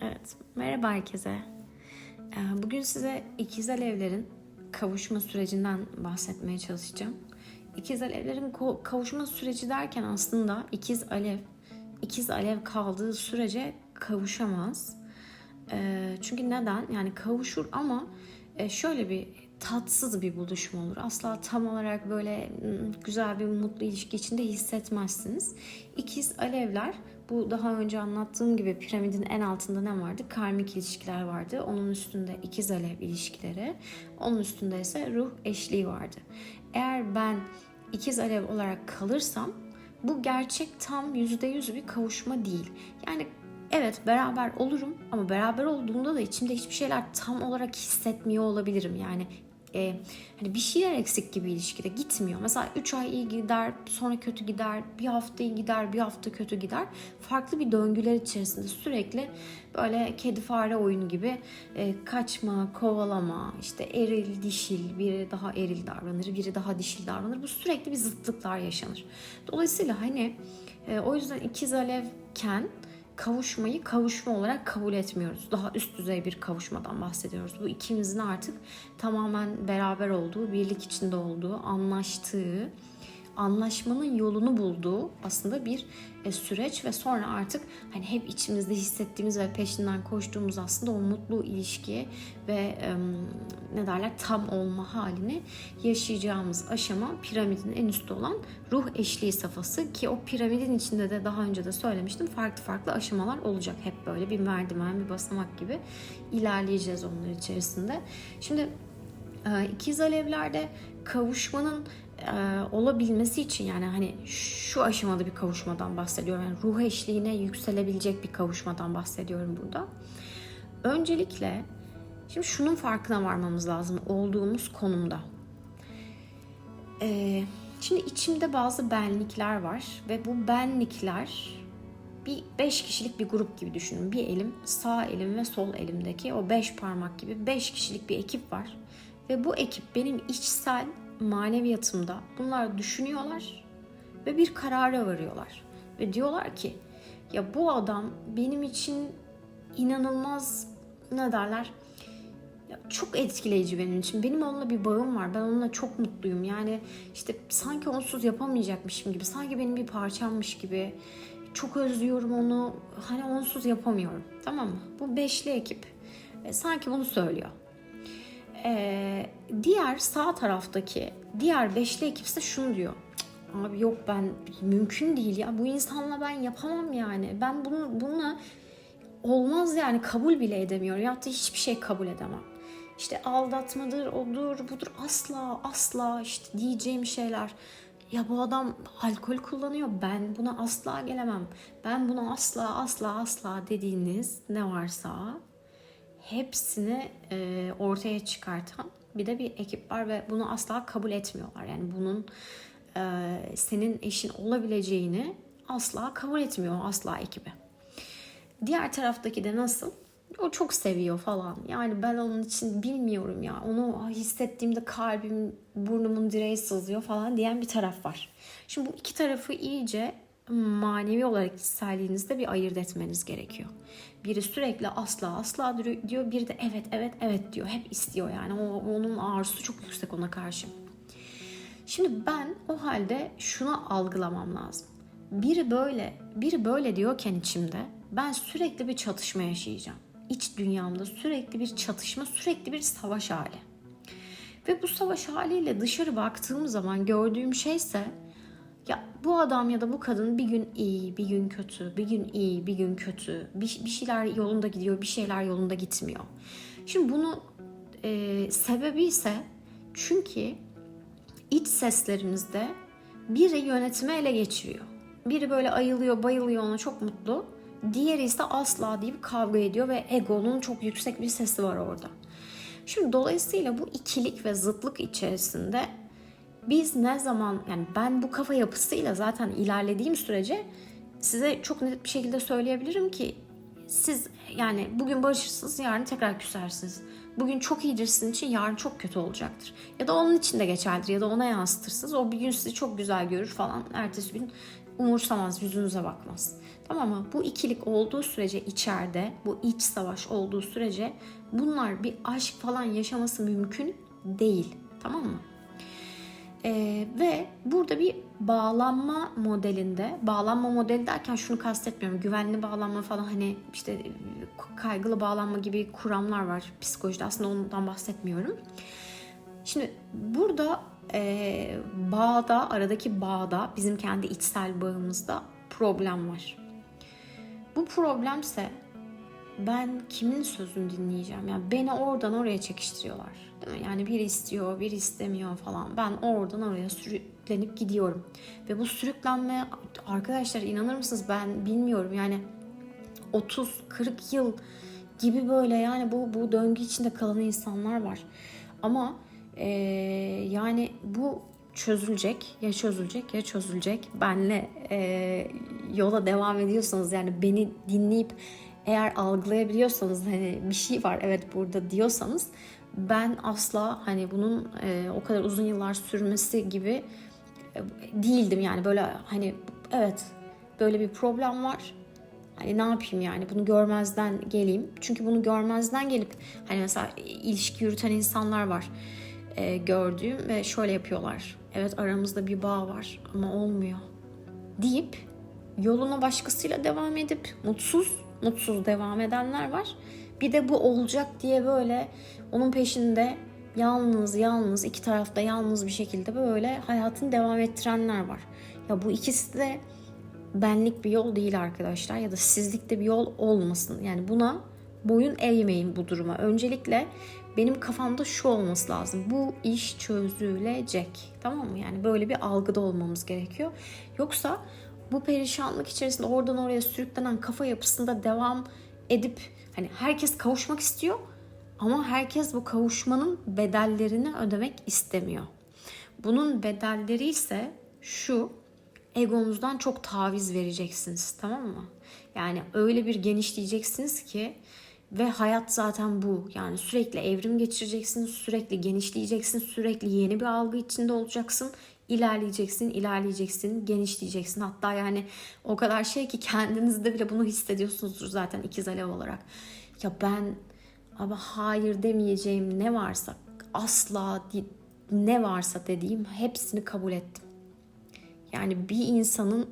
Evet, merhaba herkese. Ee, Bugün size ikiz alevlerin kavuşma sürecinden bahsetmeye çalışacağım. İkiz alevlerin kavuşma süreci derken aslında ikiz alev, ikiz alev kaldığı sürece kavuşamaz. Ee, Çünkü neden? Yani kavuşur ama e, şöyle bir tatsız bir buluşma olur. Asla tam olarak böyle güzel bir mutlu ilişki içinde hissetmezsiniz. İkiz alevler bu daha önce anlattığım gibi piramidin en altında ne vardı? Karmik ilişkiler vardı. Onun üstünde ikiz alev ilişkileri. Onun üstünde ise ruh eşliği vardı. Eğer ben ikiz alev olarak kalırsam bu gerçek tam %100 bir kavuşma değil. Yani evet beraber olurum ama beraber olduğumda da içimde hiçbir şeyler tam olarak hissetmiyor olabilirim. Yani e, hani bir şeyler eksik gibi ilişkide gitmiyor. Mesela 3 ay iyi gider, sonra kötü gider, bir hafta iyi gider, bir hafta kötü gider. Farklı bir döngüler içerisinde sürekli böyle kedi fare oyunu gibi e, kaçma, kovalama, işte eril, dişil, biri daha eril davranır, biri daha dişil davranır. Bu sürekli bir zıtlıklar yaşanır. Dolayısıyla hani e, o yüzden ikiz alevken kavuşmayı kavuşma olarak kabul etmiyoruz. Daha üst düzey bir kavuşmadan bahsediyoruz. Bu ikimizin artık tamamen beraber olduğu, birlik içinde olduğu, anlaştığı, anlaşmanın yolunu bulduğu aslında bir e, süreç ve sonra artık hani hep içimizde hissettiğimiz ve peşinden koştuğumuz aslında o mutlu ilişkiye ve ne derler tam olma halini yaşayacağımız aşama piramidin en üstte olan ruh eşliği safhası ki o piramidin içinde de daha önce de söylemiştim farklı farklı aşamalar olacak hep böyle bir merdiven bir basamak gibi ilerleyeceğiz onlar içerisinde. Şimdi ikiz alevlerde kavuşmanın e, olabilmesi için yani hani şu aşamada bir kavuşmadan bahsediyorum. Yani ruh eşliğine yükselebilecek bir kavuşmadan bahsediyorum burada. Öncelikle şimdi şunun farkına varmamız lazım olduğumuz konumda. E, şimdi içimde bazı benlikler var ve bu benlikler bir beş kişilik bir grup gibi düşünün. Bir elim, sağ elim ve sol elimdeki o beş parmak gibi beş kişilik bir ekip var. Ve bu ekip benim içsel maneviyatımda bunlar düşünüyorlar ve bir karara varıyorlar. Ve diyorlar ki ya bu adam benim için inanılmaz ne derler ya çok etkileyici benim için. Benim onunla bir bağım var. Ben onunla çok mutluyum. Yani işte sanki onsuz yapamayacakmışım gibi. Sanki benim bir parçammış gibi. Çok özlüyorum onu. Hani onsuz yapamıyorum. Tamam mı? Bu beşli ekip. E, sanki bunu söylüyor. Ee, diğer sağ taraftaki diğer beşli ekip ise şunu diyor. "Cık, Abi yok ben mümkün değil ya bu insanla ben yapamam yani. Ben bunu bununla olmaz yani kabul bile edemiyorum. Ya da hiçbir şey kabul edemem. İşte aldatmadır, odur, budur asla asla işte diyeceğim şeyler. Ya bu adam alkol kullanıyor. Ben buna asla gelemem. Ben buna asla asla asla dediğiniz ne varsa hepsini e, ortaya çıkartan bir de bir ekip var ve bunu asla kabul etmiyorlar. Yani bunun e, senin eşin olabileceğini asla kabul etmiyor asla ekibi. Diğer taraftaki de nasıl? O çok seviyor falan. Yani ben onun için bilmiyorum ya. Onu hissettiğimde kalbim, burnumun direği sızlıyor falan diyen bir taraf var. Şimdi bu iki tarafı iyice manevi olarak hissettiğinizde bir ayırt etmeniz gerekiyor. Biri sürekli asla asla diyor, biri de evet evet evet diyor. Hep istiyor yani. O, onun arzusu çok yüksek ona karşı. Şimdi ben o halde şunu algılamam lazım. Biri böyle, biri böyle diyorken içimde ben sürekli bir çatışma yaşayacağım. İç dünyamda sürekli bir çatışma, sürekli bir savaş hali. Ve bu savaş haliyle dışarı baktığım zaman gördüğüm şeyse ya bu adam ya da bu kadın bir gün iyi, bir gün kötü, bir gün iyi, bir gün kötü. Bir, bir şeyler yolunda gidiyor, bir şeyler yolunda gitmiyor. Şimdi bunu e, sebebi ise çünkü iç seslerimizde biri yönetimi ele geçiriyor. Biri böyle ayılıyor, bayılıyor ona çok mutlu. Diğeri ise asla deyip kavga ediyor ve egonun çok yüksek bir sesi var orada. Şimdi dolayısıyla bu ikilik ve zıtlık içerisinde biz ne zaman yani ben bu kafa yapısıyla zaten ilerlediğim sürece size çok net bir şekilde söyleyebilirim ki siz yani bugün barışırsınız yarın tekrar küsersiniz. Bugün çok iyidir sizin için yarın çok kötü olacaktır. Ya da onun için de geçerlidir ya da ona yansıtırsınız. O bir gün sizi çok güzel görür falan. Ertesi gün umursamaz, yüzünüze bakmaz. Tamam mı? Bu ikilik olduğu sürece içeride, bu iç savaş olduğu sürece bunlar bir aşk falan yaşaması mümkün değil. Tamam mı? Ee, ve burada bir bağlanma modelinde, bağlanma modeli derken şunu kastetmiyorum. Güvenli bağlanma falan hani işte kaygılı bağlanma gibi kuramlar var psikolojide. Aslında ondan bahsetmiyorum. Şimdi burada e, bağda, aradaki bağda, bizim kendi içsel bağımızda problem var. Bu problemse ben kimin sözünü dinleyeceğim? Yani beni oradan oraya çekiştiriyorlar. Değil mi? Yani biri istiyor, biri istemiyor falan. Ben oradan oraya sürüklenip gidiyorum. Ve bu sürüklenme arkadaşlar inanır mısınız ben bilmiyorum. Yani 30-40 yıl gibi böyle yani bu bu döngü içinde kalan insanlar var. Ama ee, yani bu çözülecek ya çözülecek ya çözülecek. Benle e, yola devam ediyorsanız yani beni dinleyip eğer algılayabiliyorsanız hani bir şey var evet burada diyorsanız ben asla hani bunun e, o kadar uzun yıllar sürmesi gibi e, değildim yani böyle hani evet böyle bir problem var Hani ne yapayım yani bunu görmezden geleyim. Çünkü bunu görmezden gelip hani mesela ilişki yürüten insanlar var e, gördüğüm ve şöyle yapıyorlar. Evet aramızda bir bağ var ama olmuyor deyip yoluna başkasıyla devam edip mutsuz mutsuz devam edenler var. Bir de bu olacak diye böyle onun peşinde yalnız yalnız iki tarafta yalnız bir şekilde böyle hayatını devam ettirenler var. Ya bu ikisi de benlik bir yol değil arkadaşlar ya da sizlikte bir yol olmasın. Yani buna boyun eğmeyin bu duruma. Öncelikle benim kafamda şu olması lazım. Bu iş çözülecek. Tamam mı? Yani böyle bir algıda olmamız gerekiyor. Yoksa bu perişanlık içerisinde oradan oraya sürüklenen kafa yapısında devam edip hani herkes kavuşmak istiyor ama herkes bu kavuşmanın bedellerini ödemek istemiyor. Bunun bedelleri ise şu egonuzdan çok taviz vereceksiniz tamam mı? Yani öyle bir genişleyeceksiniz ki ve hayat zaten bu. Yani sürekli evrim geçireceksin, sürekli genişleyeceksin, sürekli yeni bir algı içinde olacaksın. İlerleyeceksin, ilerleyeceksin, genişleyeceksin. Hatta yani o kadar şey ki kendinizde bile bunu hissediyorsunuzdur zaten ikiz alev olarak. Ya ben ama hayır demeyeceğim ne varsa asla ne varsa dediğim hepsini kabul ettim. Yani bir insanın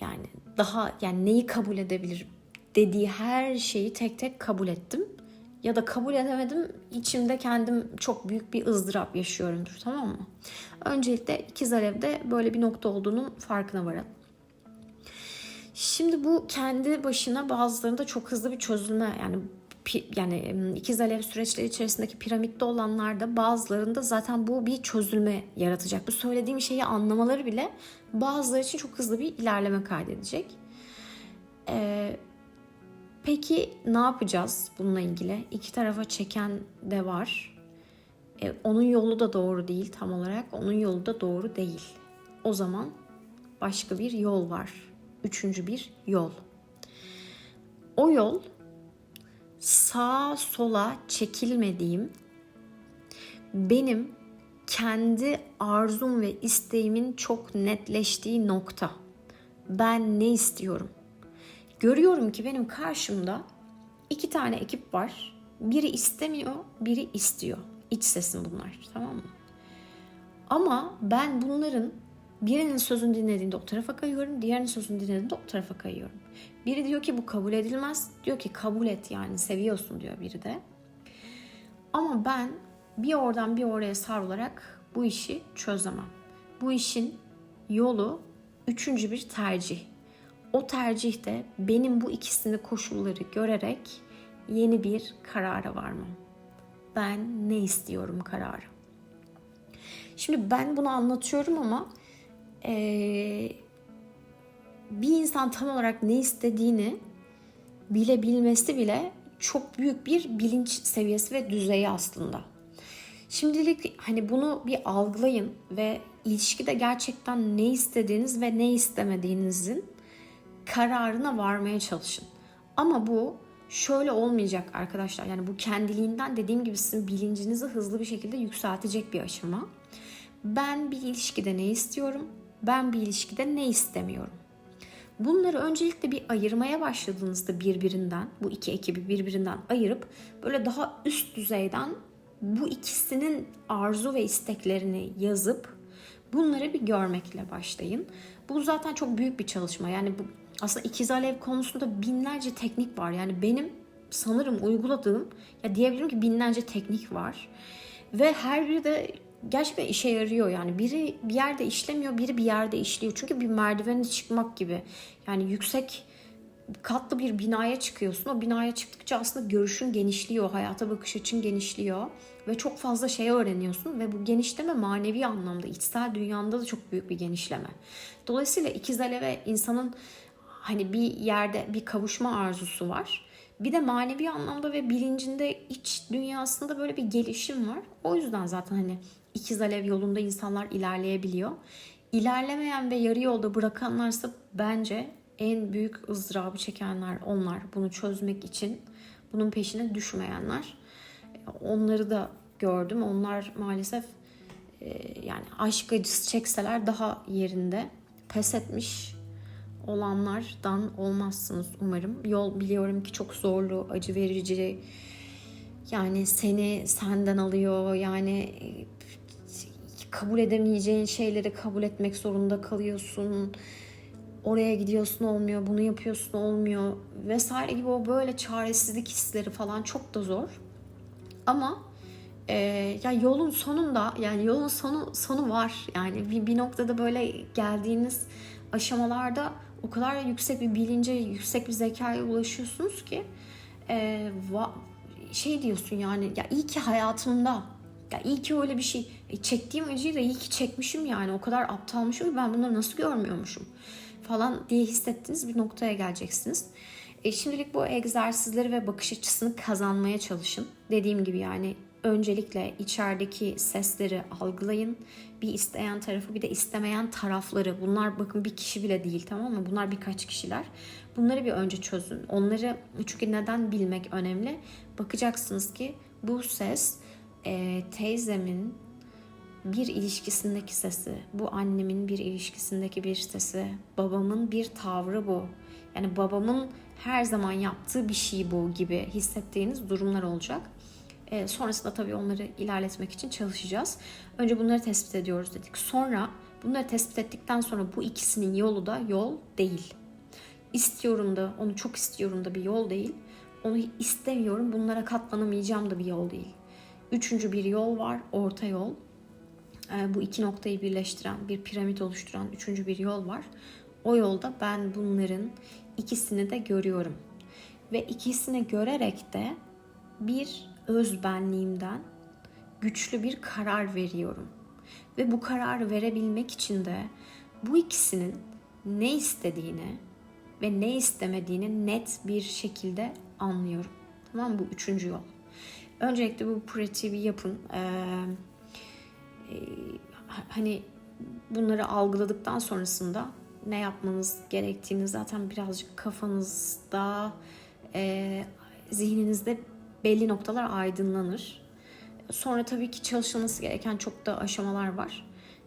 yani daha yani neyi kabul edebilir dediği her şeyi tek tek kabul ettim. Ya da kabul edemedim. İçimde kendim çok büyük bir ızdırap yaşıyorumdur tamam mı? Öncelikle ikiz alevde böyle bir nokta olduğunun farkına varalım. Şimdi bu kendi başına bazılarında çok hızlı bir çözülme yani yani ikiz alev süreçleri içerisindeki piramitte olanlarda bazılarında zaten bu bir çözülme yaratacak. Bu söylediğim şeyi anlamaları bile bazıları için çok hızlı bir ilerleme kaydedecek. Ee, Peki ne yapacağız bununla ilgili? İki tarafa çeken de var. E, onun yolu da doğru değil tam olarak. Onun yolu da doğru değil. O zaman başka bir yol var. Üçüncü bir yol. O yol sağa sola çekilmediğim benim kendi arzum ve isteğimin çok netleştiği nokta. Ben ne istiyorum? Görüyorum ki benim karşımda iki tane ekip var. Biri istemiyor, biri istiyor. İç sesim bunlar, tamam mı? Ama ben bunların birinin sözünü dinlediğimde o tarafa kayıyorum, diğerinin sözünü dinlediğimde o tarafa kayıyorum. Biri diyor ki bu kabul edilmez, diyor ki kabul et yani seviyorsun diyor biri de. Ama ben bir oradan bir oraya savrularak bu işi çözemem. Bu işin yolu üçüncü bir tercih o tercihte benim bu ikisini koşulları görerek yeni bir karara varmam. Ben ne istiyorum kararı. Şimdi ben bunu anlatıyorum ama ee, bir insan tam olarak ne istediğini bilebilmesi bile çok büyük bir bilinç seviyesi ve düzeyi aslında. Şimdilik hani bunu bir algılayın ve ilişkide gerçekten ne istediğiniz ve ne istemediğinizin kararına varmaya çalışın. Ama bu şöyle olmayacak arkadaşlar. Yani bu kendiliğinden dediğim gibi sizin bilincinizi hızlı bir şekilde yükseltecek bir aşama. Ben bir ilişkide ne istiyorum? Ben bir ilişkide ne istemiyorum? Bunları öncelikle bir ayırmaya başladığınızda birbirinden, bu iki ekibi birbirinden ayırıp böyle daha üst düzeyden bu ikisinin arzu ve isteklerini yazıp bunları bir görmekle başlayın. Bu zaten çok büyük bir çalışma. Yani bu aslında ikiz alev konusunda binlerce teknik var. Yani benim sanırım uyguladığım ya diyebilirim ki binlerce teknik var. Ve her biri de gerçekten işe yarıyor yani. Biri bir yerde işlemiyor, biri bir yerde işliyor. Çünkü bir merdiveni çıkmak gibi. Yani yüksek katlı bir binaya çıkıyorsun. O binaya çıktıkça aslında görüşün genişliyor, hayata bakış açın genişliyor ve çok fazla şey öğreniyorsun ve bu genişleme manevi anlamda, içsel dünyanda da çok büyük bir genişleme. Dolayısıyla ikiz aleve insanın hani bir yerde bir kavuşma arzusu var. Bir de manevi anlamda ve bilincinde iç dünyasında böyle bir gelişim var. O yüzden zaten hani ikiz alev yolunda insanlar ilerleyebiliyor. İlerlemeyen ve yarı yolda bırakanlarsa bence en büyük ızdırabı çekenler onlar. Bunu çözmek için bunun peşine düşmeyenler. Onları da gördüm. Onlar maalesef e, yani aşk acısı çekseler daha yerinde pes etmiş olanlardan olmazsınız umarım. Yol biliyorum ki çok zorlu, acı verici. Yani seni senden alıyor. Yani e, kabul edemeyeceğin şeyleri kabul etmek zorunda kalıyorsun. Oraya gidiyorsun olmuyor, bunu yapıyorsun olmuyor vesaire gibi o böyle çaresizlik hisleri falan çok da zor. Ama e, ya yolun sonunda yani yolun sonu sonu var. Yani bir, bir noktada böyle geldiğiniz aşamalarda o kadar yüksek bir bilince, yüksek bir zekaya ulaşıyorsunuz ki e, va, şey diyorsun yani ya iyi ki hayatımda ya iyi ki öyle bir şey e, çektiğim acıyı da iyi ki çekmişim yani o kadar aptalmışım ki ben bunları nasıl görmüyormuşum falan diye hissettiğiniz bir noktaya geleceksiniz. E, şimdilik bu egzersizleri ve bakış açısını kazanmaya çalışın. Dediğim gibi yani öncelikle içerideki sesleri algılayın. Bir isteyen tarafı bir de istemeyen tarafları. Bunlar bakın bir kişi bile değil tamam mı? Bunlar birkaç kişiler. Bunları bir önce çözün. Onları çünkü neden bilmek önemli. Bakacaksınız ki bu ses e, teyzemin bir ilişkisindeki sesi, bu annemin bir ilişkisindeki bir sesi, babamın bir tavrı bu. Yani babamın her zaman yaptığı bir şey bu gibi hissettiğiniz durumlar olacak. E, sonrasında tabii onları ilerletmek için çalışacağız. Önce bunları tespit ediyoruz dedik. Sonra bunları tespit ettikten sonra bu ikisinin yolu da yol değil. İstiyorum da, onu çok istiyorum da bir yol değil. Onu istemiyorum, bunlara katlanamayacağım da bir yol değil. Üçüncü bir yol var, orta yol. E, bu iki noktayı birleştiren, bir piramit oluşturan üçüncü bir yol var. O yolda ben bunların ikisini de görüyorum. Ve ikisini görerek de bir öz benliğimden güçlü bir karar veriyorum. Ve bu kararı verebilmek için de bu ikisinin ne istediğini ve ne istemediğini net bir şekilde anlıyorum. Tamam mı? Bu üçüncü yol. Öncelikle bu pratiği bir yapın. Ee, e, hani bunları algıladıktan sonrasında ne yapmanız gerektiğini zaten birazcık kafanızda, e, zihninizde belli noktalar aydınlanır. Sonra tabii ki çalışılması gereken çok da aşamalar var.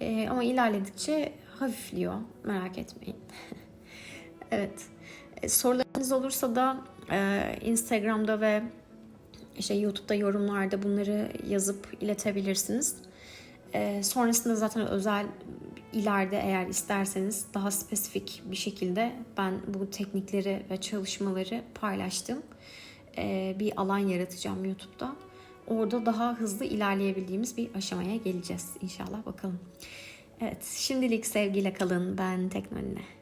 E, ama ilerledikçe hafifliyor. Merak etmeyin. evet. E, sorularınız olursa da e, Instagram'da ve işte YouTube'da yorumlarda bunları yazıp iletebilirsiniz. E, sonrasında zaten özel ileride eğer isterseniz daha spesifik bir şekilde ben bu teknikleri ve çalışmaları paylaştım. Bir alan yaratacağım YouTube'da. Orada daha hızlı ilerleyebildiğimiz bir aşamaya geleceğiz inşallah bakalım. Evet şimdilik sevgiyle kalın ben Teknoline.